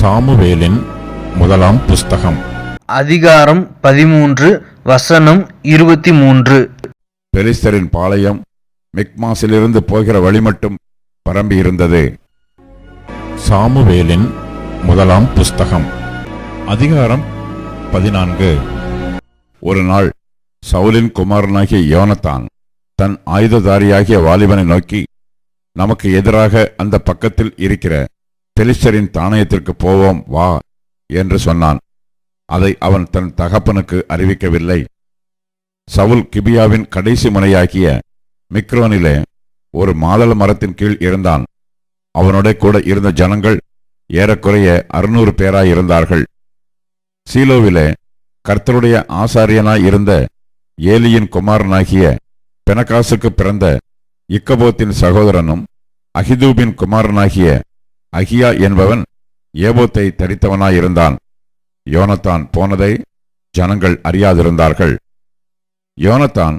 சாமுவேலின் முதலாம் புஸ்தகம். அதிகாரம் பதிமூன்று வசனம் இருபத்தி மூன்று பெலிஸ்தரின் பாளையம் மிக்மாசிலிருந்து போகிற வழி மட்டும் பரம்பியிருந்தது. சாமுவேலின் முதலாம் புஸ்தகம். அதிகாரம் பதினான்கு. ஒரு நாள் சவுலின் குமாரனாகிய யோனத்தான் தன் ஆயுததாரியாகிய வாலிபனை நோக்கி நமக்கு எதிராக அந்த பக்கத்தில் இருக்கிற பெலிஸ்டரின் தானயத்திற்கு போவோம் வா என்று சொன்னான். அதை அவன் தன் தகப்பனுக்கு அறிவிக்கவில்லை. சவுல் கிபியாவின் கடைசி முனையாகிய மிக்ரோனிலே ஒரு மாதள மரத்தின் கீழ் இருந்தான். அவனோட கூட இருந்த ஜனங்கள் ஏறக்குறைய அறுநூறு பேராயிருந்தார்கள். சீலோவிலே கர்த்தருடைய ஆசாரியனாய் இருந்த ஏலியின் குமாரனாகிய பெனகாசுக்கு பிறந்த இக்கபோத்தின் சகோதரனும் அகிதூபின் குமாரனாகிய அகியா என்பவன் ஏபோத்தை தரித்தவனாயிருந்தான். யோனத்தான் போனதை ஜனங்கள் அறியாதிருந்தார்கள். யோனத்தான்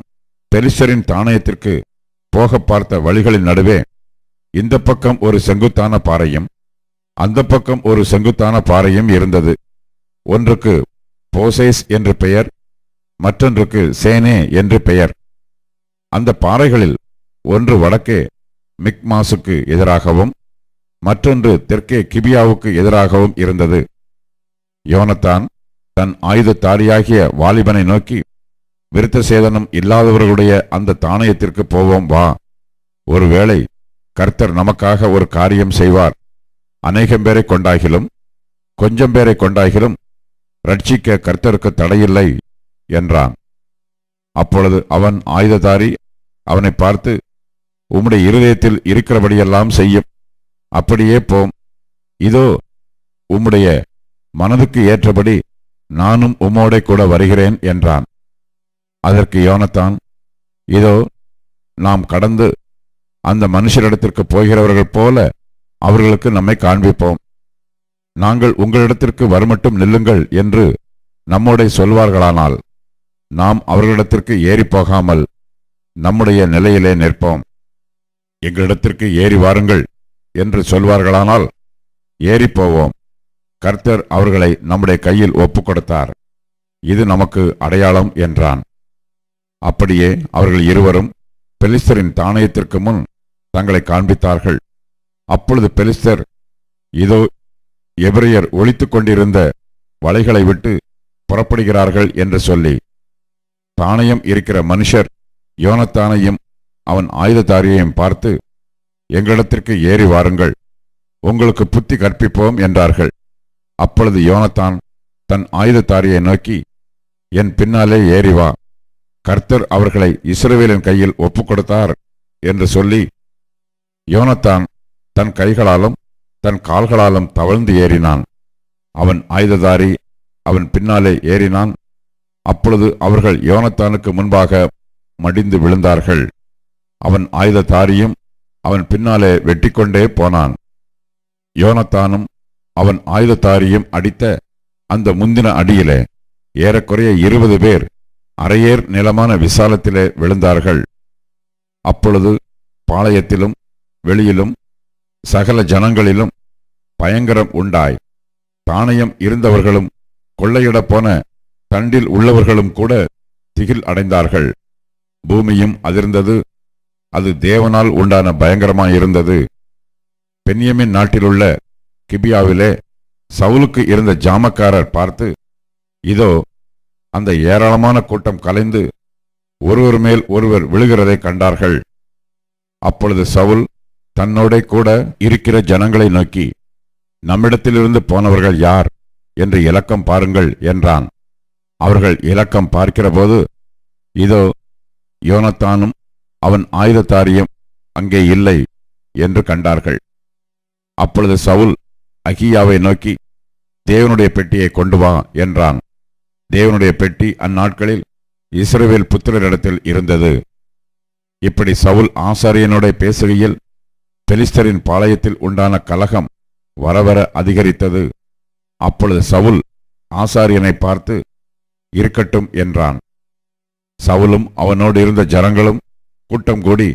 பெரிசரின் தானயத்திற்கு போக பார்த்த வழிகளின் நடுவே இந்த பக்கம் ஒரு செங்குத்தான பாறையும் அந்த பக்கம் ஒரு செங்குத்தான பாறையும் இருந்தது. ஒன்றுக்கு போசேஸ் என்று பெயர் மற்றொன்றுக்கு சேனே என்று பெயர். அந்த பாறைகளில் ஒன்று வடக்கே மிக்மாசுக்கு எதிராகவும் மற்றொன்று தெற்கே கிபியாவுக்கு எதிராகவும் இருந்தது. யோனத்தான் தன் ஆயுதத்தாரியாகிய வாலிபனை நோக்கி விருத்த சேதனம் இல்லாதவர்களுடைய அந்த தானயத்திற்கு போவோம் வா. ஒருவேளை கர்த்தர் நமக்காக ஒரு காரியம் செய்வார். அநேகம் பேரை கொண்டாகிலும் கொஞ்சம் பேரை கொண்டாகிலும் ரட்சிக்க கர்த்தருக்கு தடையில்லை என்றான். அப்பொழுது அவன் ஆயுததாரி அவனை பார்த்து உம்முடைய இருதயத்தில் இருக்கிறபடியெல்லாம் செய்யும். அப்படியே போம் இதோ உம்முடைய மனதுக்கு ஏற்றபடி நானும் உம்மோடே கூட வருகிறேன் என்றான். அதற்கு யோனத்தான் இதோ நாம் கடந்து அந்த மனுஷரிடத்திற்கு போகிறவர்கள் போல அவர்களுக்கு நம்மை காண்பிப்போம். நாங்கள் உங்களிடத்திற்கு வருமட்டும் நில்லுங்கள் என்று நம்முடைய சொல்வார்களானால் நாம் அவர்களிடத்திற்கு ஏறி போகாமல் நம்முடைய நிலையிலே நிற்போம். எங்களிடத்திற்கு ஏறி வாருங்கள் என்று சொல்வார்களானால் ஏறிப் போவோம் கர்த்தர் அவர்களை நம்முடைய கையில் ஒப்புக் கொடுத்தார் இது நமக்கு அடையாளம் என்றான். அப்படியே அவர்கள் இருவரும் பெலிஸ்தரின் தானயத்திற்கு முன் தங்களை காண்பித்தார்கள். அப்பொழுது பெலிஸ்தர் இதோ எபிரியர் ஒழித்துக் கொண்டிருந்த வலைகளை விட்டு புறப்படுகிறார்கள் என்று சொல்லி தானையும் இருக்கிற மனுஷர் யோனத்தானையும் அவன் ஆயுததாரியையும் பார்த்து எங்களிடத்திற்கு ஏறி வாருங்கள் உங்களுக்கு புத்தி கற்பிப்போம் என்றார்கள். அப்பொழுது யோனத்தான் தன் ஆயுததாரியை நோக்கி என் பின்னாலே ஏறி வா கர்த்தர் அவர்களை இஸ்ரவேலின் கையில் ஒப்புக் கொடுத்தார் என்று சொல்லி யோனத்தான் தன் கைகளாலும் தன் கால்களாலும் தவழ்ந்து ஏறினான். அவன் ஆயுததாரி அவன் பின்னாலே ஏறினான். அப்பொழுது அவர்கள் யோனத்தானுக்கு முன்பாக மடிந்து விழுந்தார்கள். அவன் ஆயுததாரியும் அவன் பின்னாலே வெட்டிக்கொண்டே போனான். யோனத்தானும் அவன் ஆயுததாரியும் அடித்த அந்த முந்தின அடியிலே ஏறக்குறைய இருபது பேர் அரையேர் நிலமான விசாலத்திலே விழுந்தார்கள். அப்பொழுது பாளையத்திலும் வெளியிலும் சகல ஜனங்களிலும் பயங்கரம் உண்டாய். தானயம் இருந்தவர்களும் கொள்ளையிடப் போன தண்டில் உள்ளவர்களும் கூட திகில் அடைந்தார்கள். பூமியும் அதிர்ந்தது. அது தேவனால் உண்டான பயங்கரமாயிருந்தது பென்யமின் நாட்டிலுள்ள கிபியாவிலே சவுலுக்கு இருந்த ஜாமக்காரர் பார்த்து இதோ அந்த ஏராளமான கூட்டம் கலைந்து ஒருவர் மேல் ஒருவர் விழுகிறதை கண்டார்கள். அப்பொழுது சவுல் தன்னோட கூட இருக்கிற ஜனங்களை நோக்கி நம்மிடத்திலிருந்து போனவர்கள் யார் என்று இலக்கம் பாருங்கள் என்றான். அவர்கள் இலக்கம் பார்க்கிறபோது இதோ யோனத்தானும் அவன் ஆயுதத்தாரியும் அங்கே இல்லை என்று கண்டார்கள். அப்பொழுது சவுல் அகியாவை நோக்கி தேவனுடைய பெட்டியை கொண்டு வா என்றான். தேவனுடைய பெட்டி அந்நாட்களில் இஸ்ரேவேல் புத்திரரிடத்தில் இருந்தது. இப்படி சவுல் ஆசாரியனோட பேசுகையில் பெலிஸ்தரின் பாளையத்தில் உண்டான கலகம் வரவர அதிகரித்தது. அப்பொழுது சவுல் ஆசாரியனை பார்த்து இருக்கட்டும் என்றான். சவுலும் அவனோடு இருந்த ஜனங்களும் கூட்டம் கூடி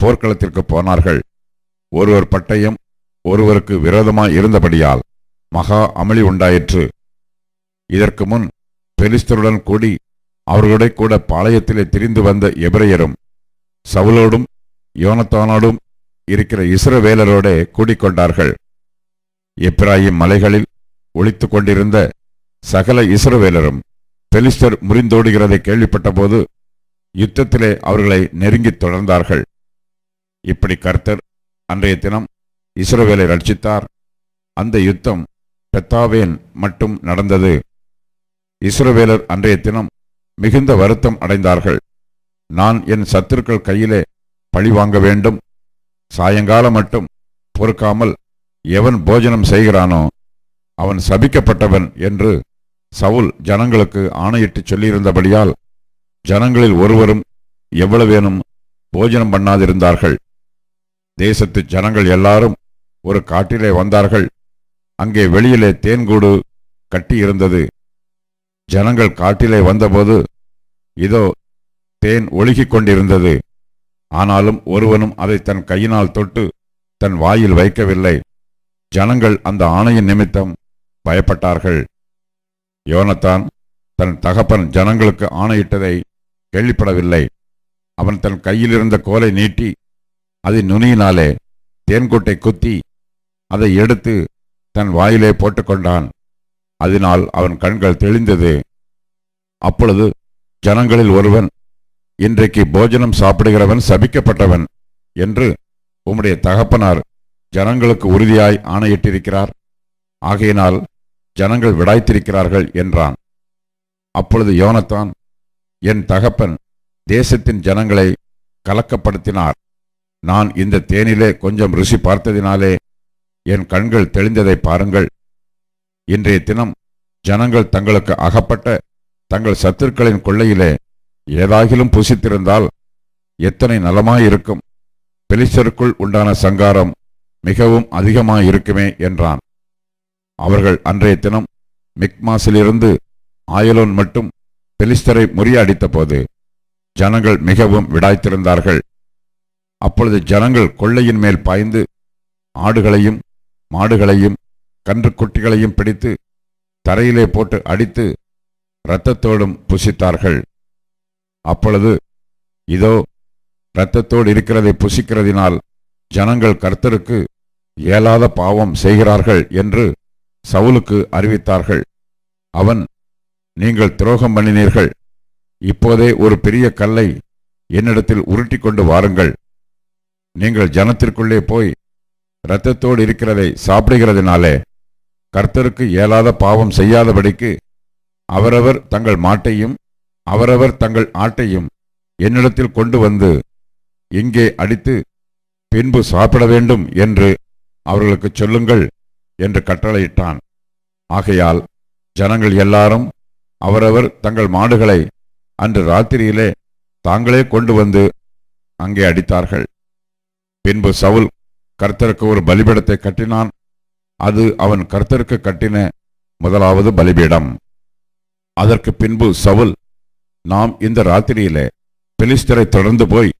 போர்க்களத்திற்கு போனார்கள். ஒருவர் பட்டயம் ஒருவருக்கு விரோதமாய் இருந்தபடியால் மகா அமளி உண்டாயிற்று. இதற்கு முன் பெலிஸ்தருடன் கூடி அவர்களுடைய கூட பாளையத்திலே திரிந்து வந்த எபிரையரும் சவுலோடும் யோனத்தானோடும் இருக்கிற இசுரவேலரோடே கூடிக்கொண்டார்கள். எப்ராயிம் மலைகளில் ஒழித்து கொண்டிருந்த சகல இஸ்ரவேலரும் பெலிஸ்டர் முறிந்தோடுகிறதை கேள்விப்பட்டபோது யுத்தத்திலே அவர்களை நெருங்கித் தொடர்ந்தார்கள். இப்படி கர்த்தர் அன்றைய தினம் இஸ்ரோவேலை ரட்சித்தார். அந்த யுத்தம் பெத்தாவேன் மட்டும் நடந்தது. இஸ்ரோவேலர் அன்றைய தினம் மிகுந்த வருத்தம் அடைந்தார்கள். நான் என் சத்துருக்கள் கையிலே பழி வாங்க வேண்டும். சாயங்காலம் மட்டும் பொறுக்காமல் எவன் போஜனம் செய்கிறானோ அவன் சபிக்கப்பட்டவன் என்று சவுல் ஜனங்களுக்கு ஆணையிட்டு சொல்லியிருந்தபடியால் ஜனங்களில் ஒருவரும் எவ்வளவேனும் போஜனம் பண்ணாதிருந்தார்கள். தேசத்து ஜனங்கள் எல்லாரும் ஒரு காட்டிலே வந்தார்கள். அங்கே வெளியிலே தேன்கூடு கட்டியிருந்தது. ஜனங்கள் காட்டிலே வந்தபோது இதோ தேன் ஒழுகிக் கொண்டிருந்தது ஆனாலும் ஒருவனும் அதை தன் கையினால் தொட்டு தன் வாயில் வைக்கவில்லை. ஜனங்கள் அந்த ஆணையின் நிமித்தம் பயப்பட்டார்கள். யோனத்தான் தன் தகப்பன் ஜனங்களுக்கு ஆணையிட்டதை கேள்விப்படவில்லை. அவன் தன் கையிலிருந்த கோலை நீட்டி அதை நுனியினாலே தேன்கொட்டை குத்தி அதை எடுத்து தன் வாயிலே போட்டுக்கொண்டான். அதனால் அவன் கண்கள் தெளிந்தது. அப்பொழுது ஜனங்களில் ஒருவன் இன்றைக்கு போஜனம் சாப்பிடுகிறவன் சபிக்கப்பட்டவன் என்று உம்முடைய தகப்பனார் ஜனங்களுக்கு உறுதியாய் ஆணையிட்டிருக்கிறார். ஆகையினால் ஜனங்கள் விடாய்த்திருக்கிறார்கள் என்றான். அப்பொழுது யோனத்தான் என் தகப்பன் தேசத்தின் ஜனங்களை கலக்கப்படுத்தினார். நான் இந்த தேனிலே கொஞ்சம் ருசி பார்த்ததினாலே என் கண்கள் தெளிந்ததை பாருங்கள். இன்றைய தினம் ஜனங்கள் தங்களுக்கு அகப்பட்ட தங்கள் சத்துருக்களின் கொள்ளையிலே ஏதாகிலும் புசித்திருந்தால் எத்தனை நலமாயிருக்கும்? பெலிஸ்தருக்குள் உண்டான சங்காரம் மிகவும் அதிகமாயிருக்குமே என்றான். அவர்கள் அன்றைய தினம் மிக்மாசிலிருந்து ஆயலோன் மட்டும் பெலிஸ்தரை முறியடித்தபோது ஜனங்கள் மிகவும் விடாய்த்திருந்தார்கள். அப்பொழுது ஜனங்கள் கொள்ளையின் மேல் பாய்ந்து ஆடுகளையும் மாடுகளையும் கன்றுக்குட்டிகளையும் பிடித்து தரையிலே போட்டு அடித்து இரத்தத்தோடும் புசித்தார்கள். அப்பொழுது இதோ இரத்தத்தோடு இருக்கிறதை புசிக்கிறதினால் ஜனங்கள் கர்த்தருக்கு இயலாத பாவம் செய்கிறார்கள் என்று சவுலுக்கு அறிவித்தார்கள். அவன் நீங்கள் துரோகம் பண்ணினீர்கள். இப்போதே ஒரு பெரிய கல்லை என்னிடத்தில் உருட்டி கொண்டு வாருங்கள். நீங்கள் ஜனத்திற்குள்ளே போய் இரத்தத்தோடு இருக்கிறதை சாப்பிடுகிறதினாலே கர்த்தருக்கு இயலாத பாவம் செய்யாதபடிக்கு அவரவர் தங்கள் மாட்டையும் அவரவர் தங்கள் ஆட்டையும் என்னிடத்தில் கொண்டு வந்து இங்கே அடித்து பின்பு சாப்பிட வேண்டும் என்று அவர்களுக்கு சொல்லுங்கள் என்று கட்டளையிட்டான். ஆகையால் ஜனங்கள் எல்லாரும் அவரவர் தங்கள் மாடுகளை அன்று ராத்திரியிலே தாங்களே கொண்டு வந்து அங்கே அடித்தார்கள். பின்பு சவுல் கர்த்தருக்கு ஒரு பலிபீடத்தை கட்டினான். அது அவன் கர்த்தருக்கு கட்டின முதலாவது பலிபீடம். அதற்கு பின்பு சவுல் நாம் இந்த ராத்திரியிலே பெலிஸ்தரை தொடர்ந்து போய்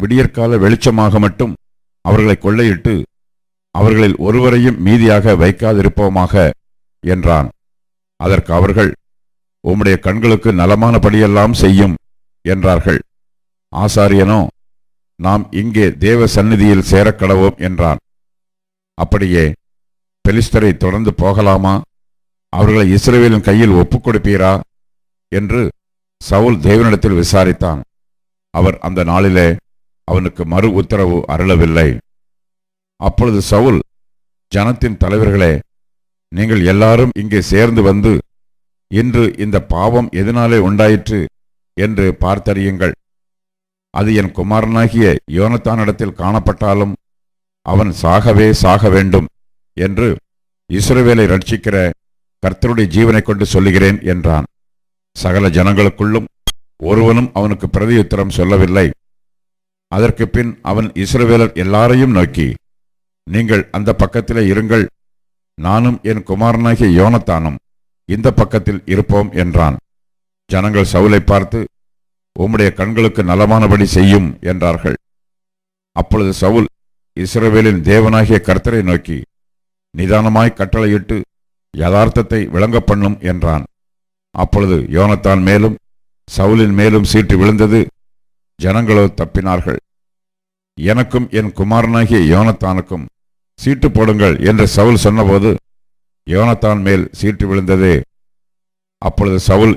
விடியற்கால வெளிச்சமாக மட்டும் அவர்களை கொள்ளையிட்டு அவர்களில் ஒருவரையும் மீதியாக வைக்காதிருப்போமாக என்றான். அதற்கு அவர்கள் உம்முடைய கண்களுக்கு நலமானபடியெல்லாம் செய்யும் என்றார்கள். ஆசாரியனோ நாம் இங்கே தேவ சந்நிதியில் சேரக்கடவோம் என்றான். அப்படியே பெலிஸ்தரை தொடர்ந்து போகலாமா? அவர்களை இஸ்ரேலின் கையில் ஒப்புக் கொடுப்பீரா என்று சவுல் தேவனிடத்தில் விசாரித்தான். அவர் அந்த நாளிலே அவனுக்கு மறு உத்தரவு அருளவில்லை. அப்பொழுது சவுல் ஜனத்தின் தலைவர்களே நீங்கள் எல்லாரும் இங்கே சேர்ந்து வந்து இன்று இந்த பாவம் எதனாலே உண்டாயிற்று என்று பார்த்தறியுங்கள். அது என் குமாரனாகிய யோனத்தானிடத்தில் காணப்பட்டாலும் அவன் சாகவே சாக வேண்டும் என்று இஸ்ரவேலை ரட்சிக்கிற கர்த்தருடைய ஜீவனைக் கொண்டு சொல்லுகிறேன் என்றான். சகல ஜனங்களுக்குள்ளும் ஒருவனும் அவனுக்கு பிரதியுத்தரம் சொல்லவில்லை. அதற்கு பின் அவன் இஸ்ரவேலர் எல்லாரையும் நோக்கி நீங்கள் அந்த பக்கத்திலே இருங்கள். நானும் என் குமாரனாகிய யோனத்தானும் இந்த பக்கத்தில் இருப்போம் என்றான். ஜனங்கள் சவுலை பார்த்து உம்முடைய கண்களுக்கு நலமானபடி செய்யும் என்றார்கள். அப்பொழுது சவுல் இஸ்ரவேலின் தேவனாகிய கர்த்தரை நோக்கி நிதானமாய் கட்டளையிட்டு யதார்த்தத்தை விளங்க பண்ணும் என்றான். அப்பொழுது யோனத்தான் மேலும் சவுலின் மேலும் சீட்டு விழுந்தது. ஜனங்களோ தப்பினார்கள். எனக்கும் என் குமாரனாகிய யோனத்தானுக்கும் சீட்டு போடுங்கள் என்று சவுல் சொன்னபோது யோனத்தான் மேல் சீட்டு விழுந்ததே. அப்பொழுது சவுல்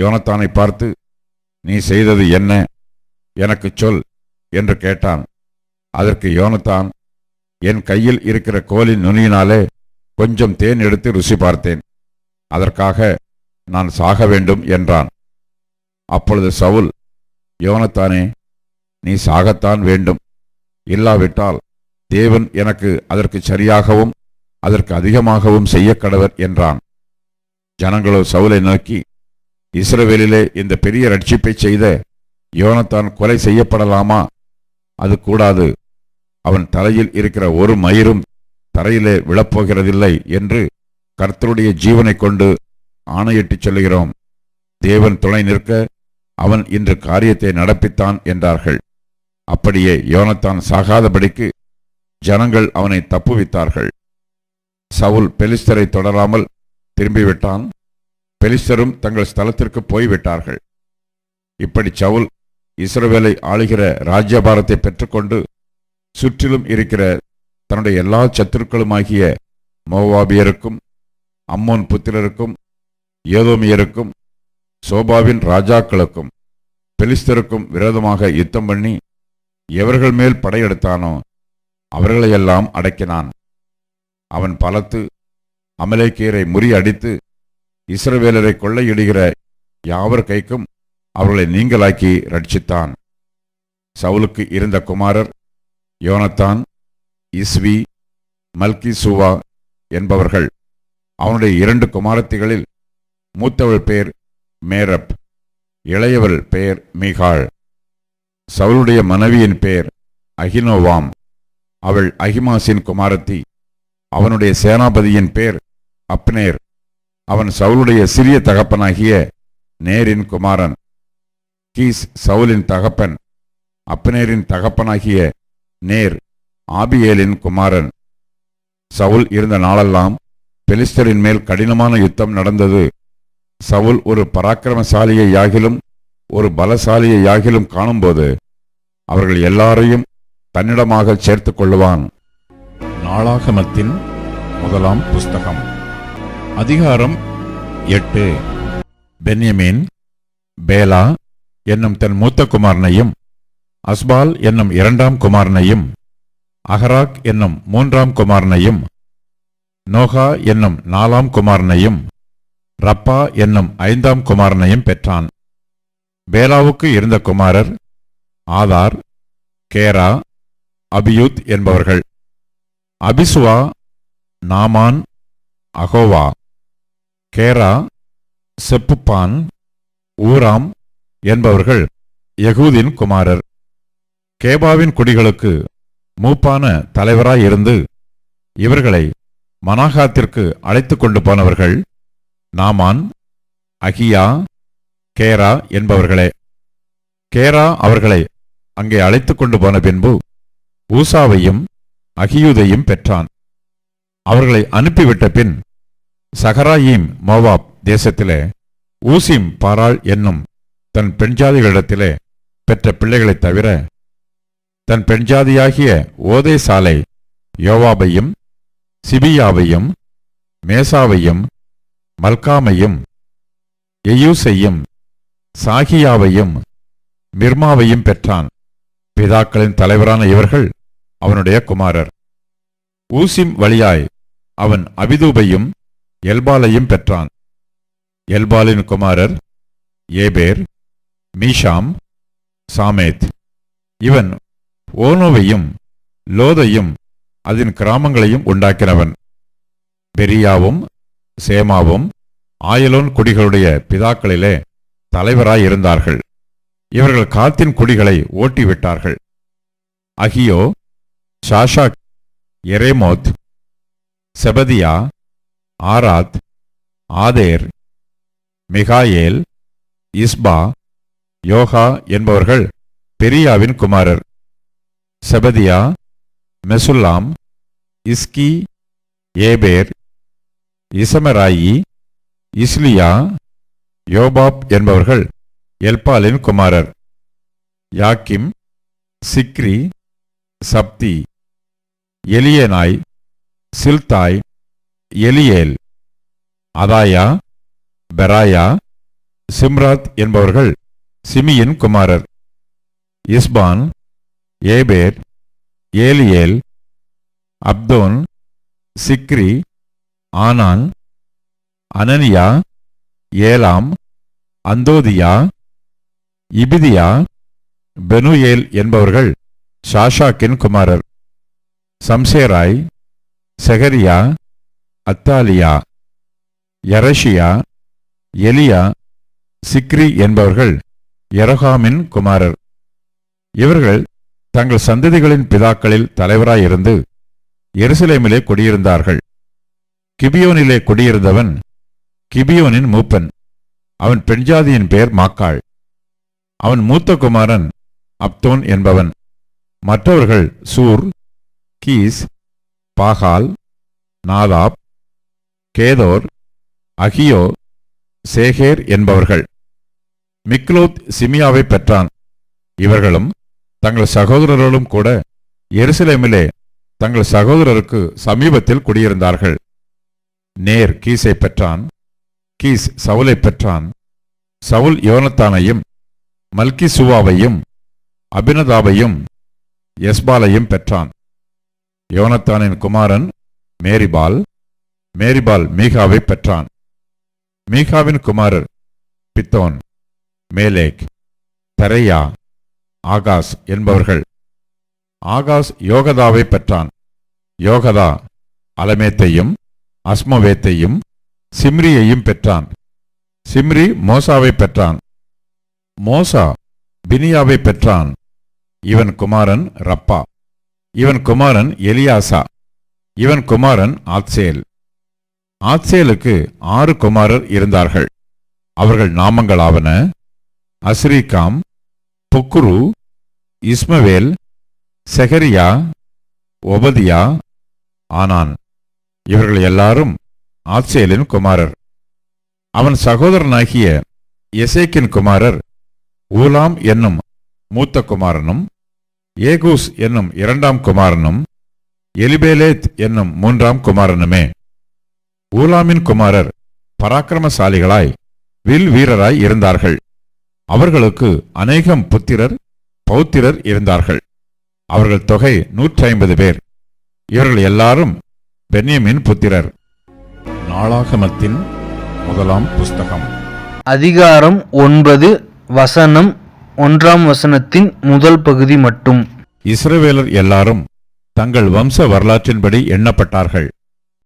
யோனத்தானை பார்த்து நீ செய்தது என்ன? எனக்குச் சொல் என்று கேட்டான். அதற்கு யோனத்தான் என் கையில் இருக்கிற கோலின் நுனியினாலே கொஞ்சம் தேன் எடுத்து ருசி பார்த்தேன். அதற்காக நான் சாக வேண்டும் என்றான். அப்பொழுது சவுல் யோனத்தானே நீ சாகத்தான் வேண்டும். இல்லாவிட்டால் தேவன் எனக்கு அதற்கு சரியாகவும் அதற்கு அதிகமாகவும் செய்ய கடவர் என்றான். ஜனங்களோ சவுலை நோக்கி இஸ்ரவேலிலே இந்த பெரிய ரட்சிப்பை செய்த யோனத்தான் கொலை செய்யப்படலாமா? அது கூடாது. அவன் தலையில் இருக்கிற ஒரு மயிரும் தரையிலே விழப்போகிறதில்லை என்று கர்த்தருடைய ஜீவனை கொண்டு ஆணையிட்டுச் சொல்லுகிறோம். தேவன் துணை நிற்க அவன் இன்று காரியத்தை நடப்பித்தான் என்றார்கள். அப்படியே யோனத்தான் சாகாதபடிக்கு ஜனங்கள் அவனை தப்புவித்தார்கள். சவுல் பெலிஸ்தரை தொடராமல் திரும்பிவிட்டான். பெலிஸ்தரும் தங்கள் ஸ்தலத்திற்கு போய்விட்டார்கள். இப்படி சவுல் இஸ்ரவேலை ஆளுகிற ராஜ்யபாரத்தை பெற்றுக்கொண்டு சுற்றிலும் இருக்கிற தன்னுடைய எல்லா சத்துருக்களுமாகிய மோவாபியருக்கும் அம்மோன் புத்திரருக்கும் ஏதோமியருக்கும் சோபாவின் ராஜாக்களுக்கும் பெலிஸ்தருக்கும் விரோதமாக யுத்தம் பண்ணி எவர்கள் மேல் படையெடுத்தானோ அவர்களையெல்லாம் அடக்கினான். அவன் பலத்து அமலேக்கியரை முறியடித்து இஸ்ரவேலரை கொள்ளையிடுகிற யாவர் கைக்கும் அவர்களை நீங்களாக்கி ரட்சித்தான். சவுலுக்கு இருந்த குமாரர் யோனத்தான் இஸ்வி மல்கி சுவா என்பவர்கள் அவனுடைய இரண்டு குமாரத்திகளில் மூத்தவள் பெயர் மேரப் இளையவள் பெயர் மீகாள் சவுளுடைய மனைவியின் பெயர் அகினோவாம் அவள் அகிமாசின் குமாரத்தி அவனுடைய சேனாபதியின் பேர் அப்னேர் அவன் சவுளுடைய சிறிய தகப்பனாகிய நேரின் குமாரன் கீஸ் சவுலின் தகப்பன் அப்னேரின் தகப்பனாகிய நேர் ஆபியேலின் குமாரன். சவுல் இருந்த நாளெல்லாம் பெலிஸ்தரின் மேல் கடினமான யுத்தம் நடந்தது. சவுல் ஒரு பராக்கிரமசாலியை யாகிலும் ஒரு பலசாலியை யாகிலும் காணும்போது அவர்கள் எல்லாரையும் தன்னிடமாக சேர்த்துக் கொள்ளுவான். நாளாகமத்தின் முதலாம் புஸ்தகம் அதிகாரம் எட்டு. பென்யமீன் பேலா என்னும் தன் மூத்த குமாரனையும் அஸ்பால் என்னும் இரண்டாம் குமாரனையும் அகராக் என்னும் மூன்றாம் குமாரனையும் நோகா என்னும் நாலாம் குமாரனையும் ரப்பா என்னும் ஐந்தாம் குமாரனையும் பெற்றான். பேலாவுக்கு இருந்த குமாரர் ஆதார் கேரா அபியூத் என்பவர்கள். அபிசுவா நாமான் அகோவா. கேரா செப்புப்பான் ஊராம் என்பவர்கள் யகூதின் குமாரர். கேபாவின் குடிகளுக்கு மூப்பான தலைவராயிருந்து இவர்களை மனாகாத்திற்கு அழைத்து கொண்டு போனவர்கள் நாமான் அகியா கேரா என்பவர்களே. கேரா அவர்களை அங்கே அழைத்துக் கொண்டு போன பின்பு ஊசாவையும் அகியூதையும் பெற்றான். அவர்களை அனுப்பிவிட்ட பின் சஹராயீம் மோவாப் தேசத்திலே ஊசிம் பாராள் என்னும் தன் பெண்ஜாதிகளிடத்திலே பெற்ற பிள்ளைகளைத் தவிர தன் பெண்ஜாதியாகிய ஓதே சாலை யோவாபையும் சிபியாவையும் மேசாவையும் மல்காமையும் எயூசையும் சாகியாவையும் மிர்மாவையும் பெற்றான். பிதாக்களின் தலைவரான இவர்கள் அவனுடைய குமாரர். ஊசிம் வழியாய் அவன் அபிதூபையும் எல்பாலையும் பெற்றான். எல்பாலின் குமாரர் ஏபேர் மீஷாம் சாமேத். இவன் ஓனோவையும் லோதையும் அதன் கிராமங்களையும் உண்டாக்கினவன். பெரியாவும் சேமாவும் ஆயலோன் குடிகளுடைய பிதாக்களிலே தலைவராயிருந்தார்கள் இவர்கள் காத்தின் குடிகளை ஓட்டிவிட்டார்கள். அகியோ ஷாஷாக் எரேமோத் செபதியா ஆராத் ஆதேர் மிகாயேல் இஸ்பா யோகா என்பவர்கள் பெரியாவின் குமாரர். செபதியா மெசுல்லாம் இஸ்கி ஏபேர் இசமராயி இஸ்லியா யோபாப் என்பவர்கள் எல்பாலின் குமாரர். யாக்கிம் சிக்ரி சப்தி எலியனாய் சில்தாய் எலியேல் அதாயா பெராயா சிம்ராத் என்பவர்கள் சிமியின் குமாரர். இஸ்பான் ஏபேர் ஏலியேல் அப்தோன் சிக்ரி ஆனான் அனனியா ஏலாம் அந்தோதியா இபிதியா பெனுயேல் என்பவர்கள் ஷாஷாக்கின் குமாரர். சம்சேராய் செகரியா அத்தாலியா யரஷியா எலியா சிக்ரி என்பவர்கள் எரகாமின் குமாரர். இவர்கள் தங்கள் சந்ததிகளின் பிதாக்களில் தலைவராயிருந்து எருசலேமிலே குடியிருந்தார்கள். கிபியோனிலே குடியிருந்தவன் கிபியோனின் மூப்பன். அவன் பெண்ஜாதியின் பெயர் மாக்காள். அவன் மூத்த குமாரன் அப்தோன் என்பவன். மற்றவர்கள் சூர் கீஸ் பாகால் நாதாப் கேதோர் அகியோ சேகேர் என்பவர்கள். மிக்லோத் சிமியாவை பெற்றான். இவர்களும் தங்கள் சகோதரர்களும் கூட எருசலேமிலே தங்கள் சகோதரருக்கு சமீபத்தில் குடியிருந்தார்கள். நேர் கீஸை பெற்றான் கீஸ் சவுலை பெற்றான் சவுல் யோனத்தானையும் மல்கிசுவாவையும் அபினதாபையும் எஸ்பாலையும் பெற்றான். யோனத்தானின் குமாரன் மேரிபால் மேரிபால் மீகாவை பெற்றான். மீகாவின் குமாரர் பித்தோன் மேலேக் தரையா ஆகாஸ் என்பவர்கள். ஆகாஸ் யோகதாவை பெற்றான். யோகதா அலமேத்தையும் அஸ்மவேத்தையும் சிம்ரியையும் பெற்றான். சிம்ரி மோசாவை பெற்றான். மோசா பினியாவை பெற்றான். இவன் குமாரன் ரப்பா. இவன் குமாரன் எலியாசா. இவன் குமாரன் ஆத்சேல். ஆத்சேலுக்கு ஆறு குமாரர் இருந்தார்கள். அவர்கள் நாமங்களாவன அஸ்ரீகாம் புக்குரு இஸ்மவேல் செகரியா ஒபதியா ஆனான். இவர்கள் எல்லாரும் ஆத்சேலின் குமாரர். அவன் சகோதரனாகிய எசேக்கின் குமாரர் ஊலாம் என்னும் மூத்த குமாரனும் ஏகூஸ் என்னும் இரண்டாம் குமாரனும் எலிபேலேத் என்னும் மூன்றாம் குமாரனுமே. ஊலாமின் குமாரர் பராக்கிரமசாலிகளாய் வில் வீரராய் இருந்தார்கள். அவர்களுக்கு அநேகம் புத்திரர் பௌத்திரர் இருந்தார்கள். அவர்கள் தொகை நூற்றி ஐம்பது பேர். இவர்கள் எல்லாரும் பென்யமின் புத்திரர். நாளாகமத்தின் முதலாம் புஸ்தகம். அதிகாரம் ஒன்பது வசனம் ஒன்றாம் வசனத்தின் முதல் பகுதி மட்டும். இஸ்ரவேலர் எல்லாரும் தங்கள் வம்ச வரலாற்றின்படி எண்ணப்பட்டார்கள்.